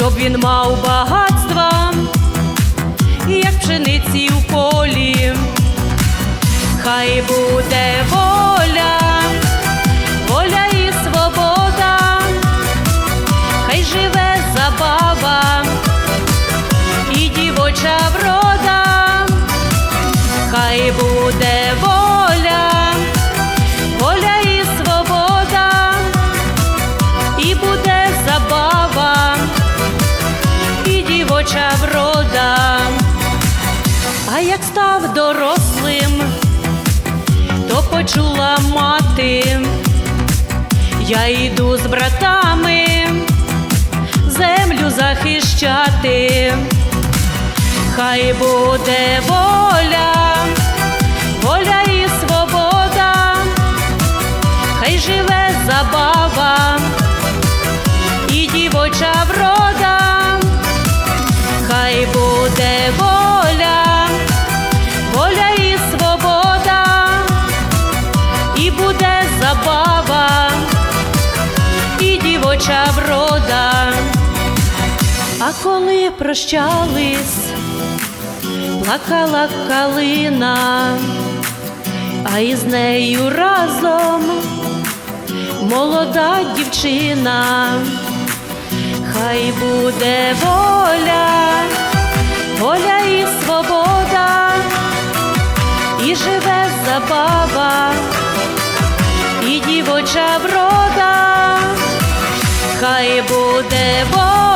щоб він мав багатства, як пшениці у полі. Хай буде воля, воля і свобода, хай живе забава я йду з братами землю захищати, хай буде воля, прощались, плакала калина, а із нею разом молода дівчина, хай буде воля, воля і свобода, і живе забава, і дівоча врода, хай буде воля,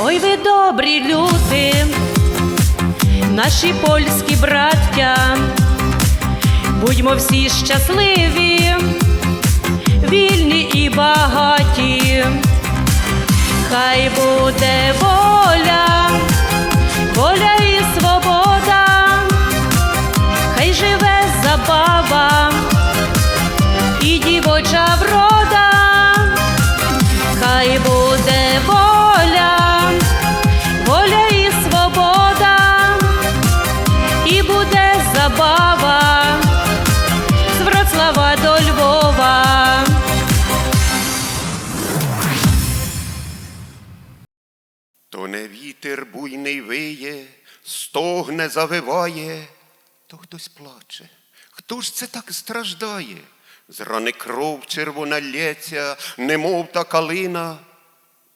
Ой, ви добрі люди, наші польські браття, будьмо всі щасливі, вільні і багаті, хай буде воля, воля стогне завиває, то хтось плаче. Хто ж це так страждає? З рани кров червона лється, немов та калина.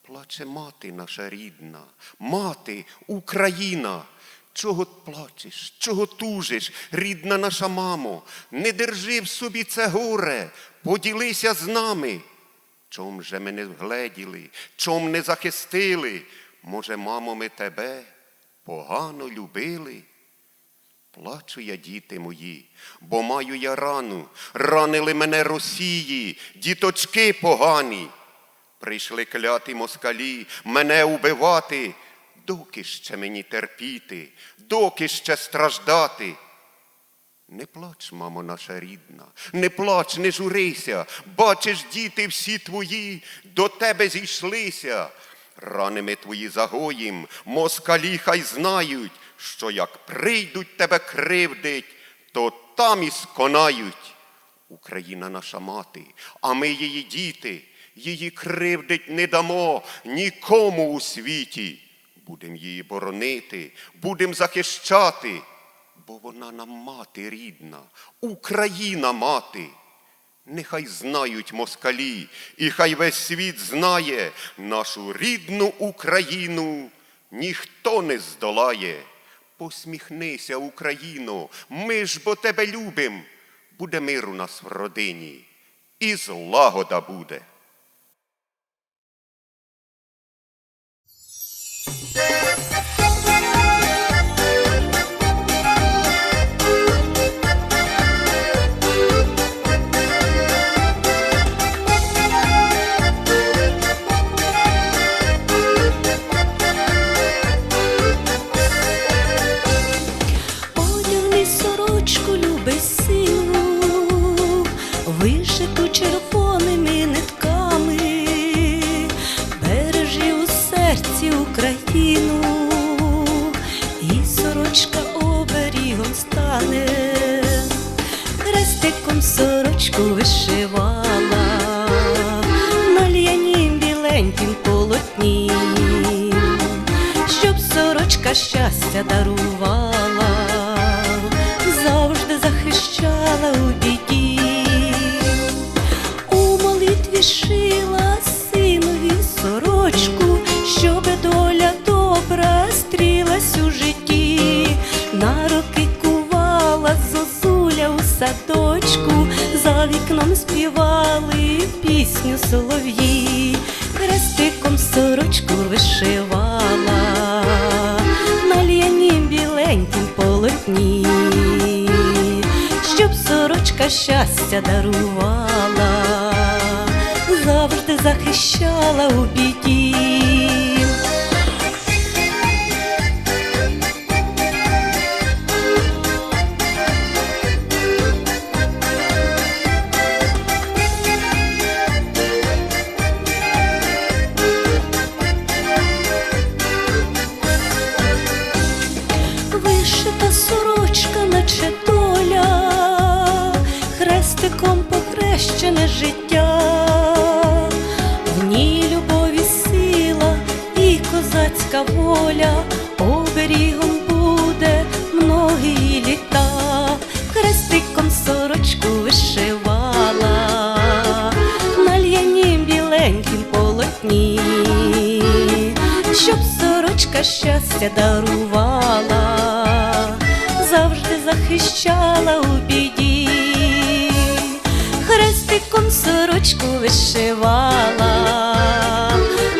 Плаче мати наша рідна, мати Україна. Чого плачеш, чого тужиш, рідна наша мамо, не держи в собі це горе, поділися з нами. Чом же ми не вгледіли, чом не захистили? Може, мамо, ми тебе погано любили? Плачу я, діти мої, бо маю я рану, ранили мене Росії, діточки погані. Прийшли кляті москалі мене убивати, доки ще мені терпіти, доки ще страждати. Не плач, мамо наша рідна, не плач, не журися, бачиш, діти всі твої до тебе зійшлися. Раними твої загоїм, москалі хай знають, що як прийдуть тебе кривдить, то там і сконають. Україна наша мати, а ми її діти, її кривдить не дамо нікому у світі. Будем її боронити, будем захищати, бо вона нам мати рідна, Україна мати. Нехай знають москалі, і хай весь світ знає нашу рідну Україну, ніхто не здолає. Посміхнися, Україно, ми ж бо тебе любим, буде мир у нас в родині, і злагода буде. світу червоними нитками, бережі у серці Україну, і сорочка оберігом стане, рестиком сорочку вишивала, на л'янім біленьким полотні, щоб сорочка щастя дарувала. Пісню солов'ї, хрестиком сорочку вишивала, на л'янім біленькім полотні щоб сорочка щастя дарувала, завжди захищала у біді. Щастя дарувала, завжди захищала у біді, хрестиком сорочку вишивала,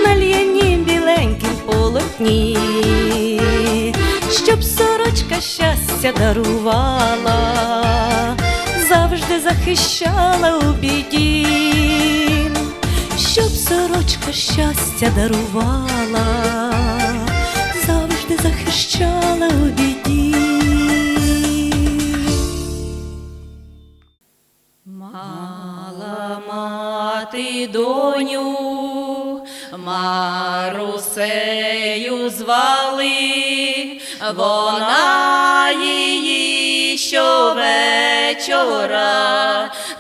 на л'янім біленькім полотні, щоб сорочка щастя дарувала, завжди захищала у біді. Щоб сорочка щастя дарувала, завжди захищала у біді. Мала мати доню, Марусею звали, вона її щовечора,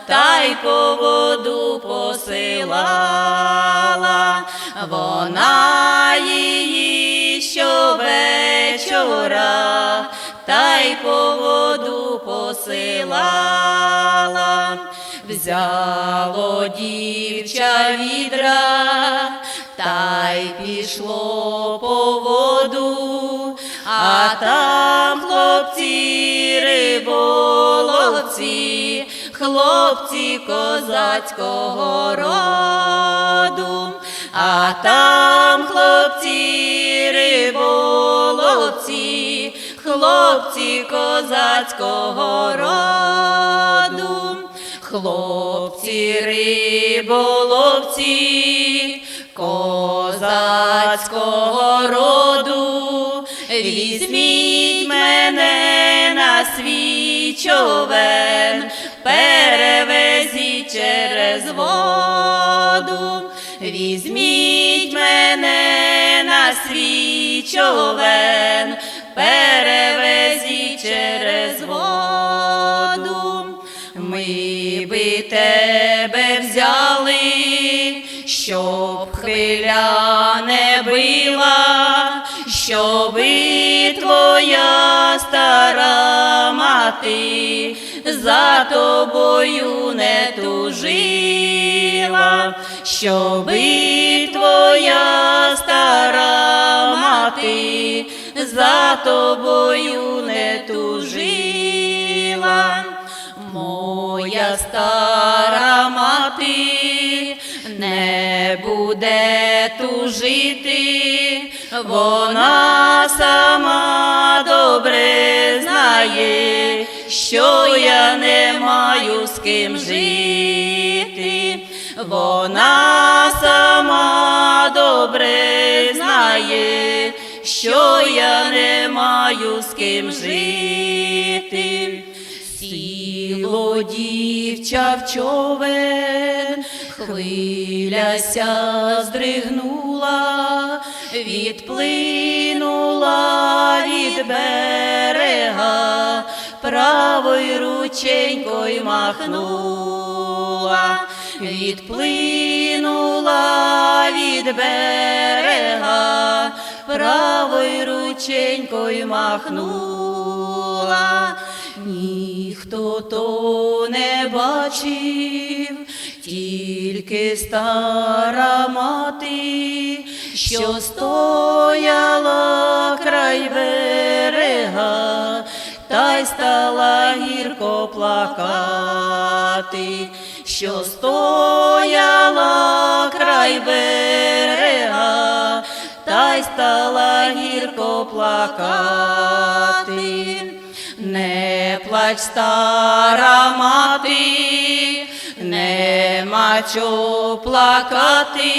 та й по воду посилала, вона її щовечора, та й по воду посилала, взяло дівча відра, та й пішло по воду, а там хлопці риболовці, хлопці козацького роду, а там хлопці риболовці, хлопці козацького роду, хлопці риболовці, козацького роду, візьміть мене на свій човен, перевезіть через воду, візьміть мене на свій човен, перевезіть через воду. Ми би тебе взяли, щоб хвиля не била, щоби твоя стара мати за тобою не тужила, щоби твоя стара мати за тобою не тужила. Моя стара мати не буде тужити, вона сама добре знає, що я не маю з ким жити. Вона сама добре знає, що я не маю з ким жити. Сіло дівча в човен, хвиляся здригнула, відплинула від берега, правою рученькою махнула, відплинула від берега, правою рученькою махнула, ніхто то не бачив, тільки стара мати, що стояла край берега, та й стала гірко плакати, що стояла край берега, та й стала гірко плакати. Не плач, стара мати, нема чого плакати,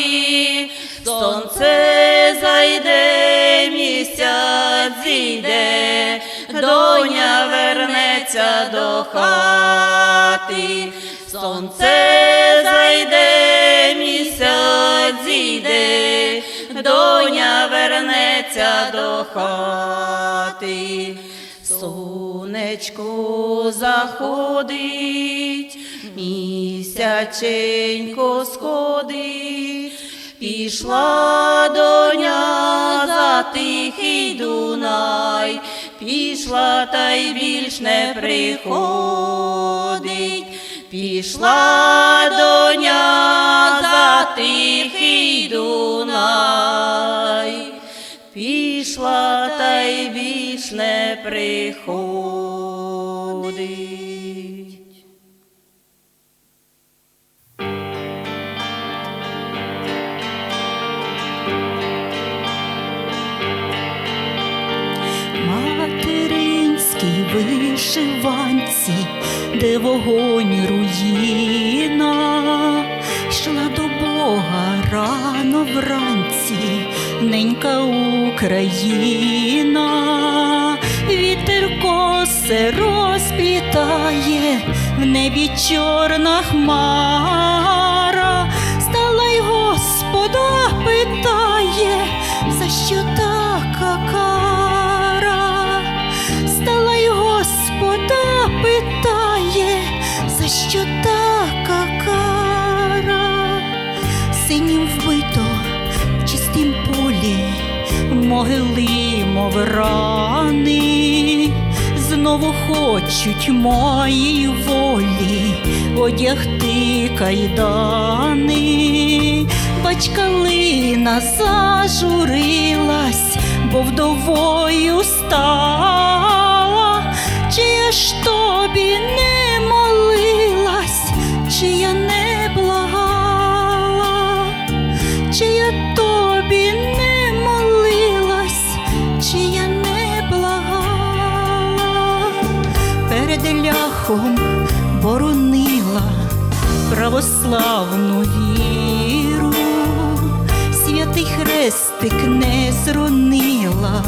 сонце зайде, доня вернеться до хати, сонце зайде, місяць зійде, доня вернеться до хати. Сонечко заходить, місяченько сходить, пішла доня за тихий Дунай, пішла та й більш не приходить, пішла доня за тихий Дунай. Пішла та й більш не приходить. Вишиванці, де вогонь руїна, йшла до Бога рано вранці, ненька Україна, вітер косе розплітає, в небі чорна хмара, рани, знову хочуть моїй волі. Одягти кайдани. Бачкалина зажурилась, бо вдовою стала, чи я ж тобі не молилась, чи я не перед боронила православну віру, святий хрестик не зронила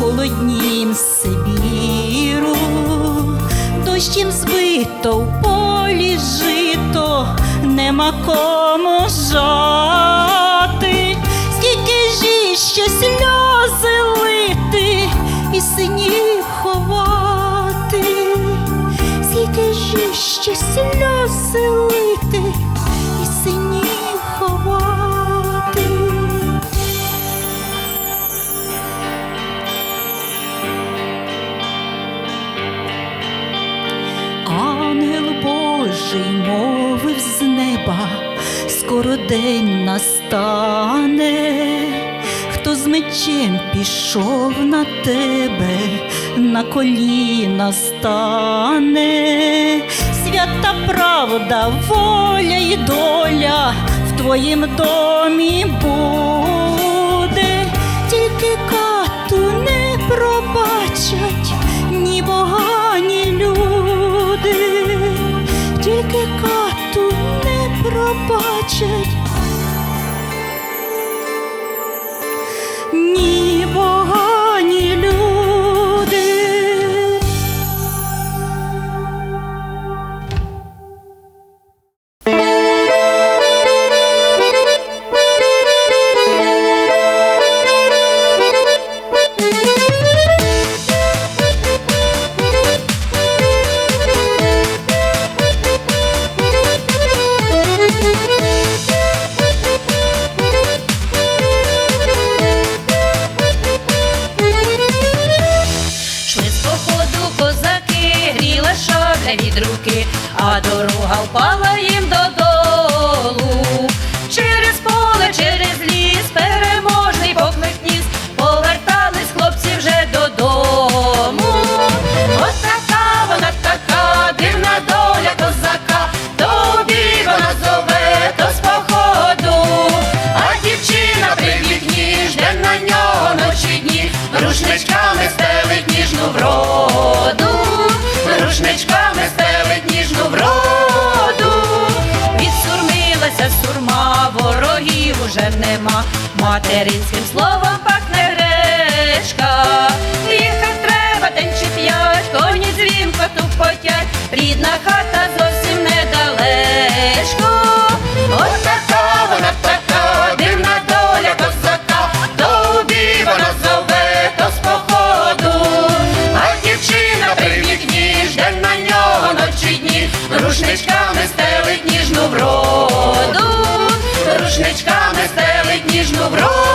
холоднім Сибіру, дощем збито в полі жито, нема кому жати, скільки ж іще сльози лити і синів іще сльози лити і синів ховати. Ангел Божий мовив з неба, скоро день настане, хто з мечем пішов на тебе, на коліна стане, свята правда, воля і доля в твоїм домі буде, тільки кату не пробачать ні Бога, ні люди, тільки кату не пробачать. від руки, а дорога впала їм до. Нема, материнським словом пахне гречка, їхать треба день чи п'ять, коні дзвінко тупотять, рідна хата зовсім недалечко. Ось така вона така, дивна доля козака, тобі вона зове, то з походу, а дівчина при вікні жде на нього ночі дні, рушничками стелить ніжну вроду, рушничками стелить ніжну вроду.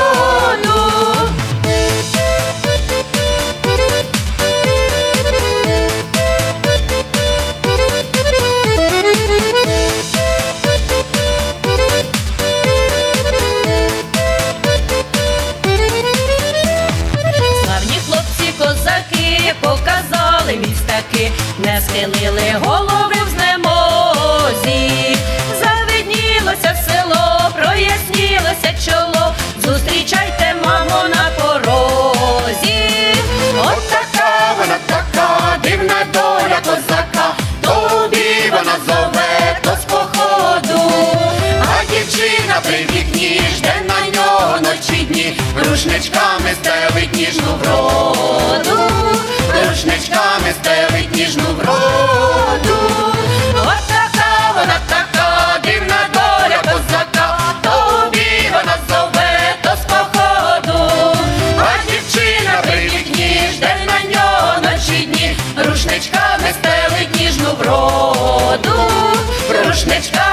рушничками стелить ніжну вроду, рушничками стелить ніжну вроду, Ось така вона така, дивна доля козака, тобі вона зове до споходу, а дівчина прилік ніж, де на нього ночі дні, рушничками стелить ніжну вроду, рушничками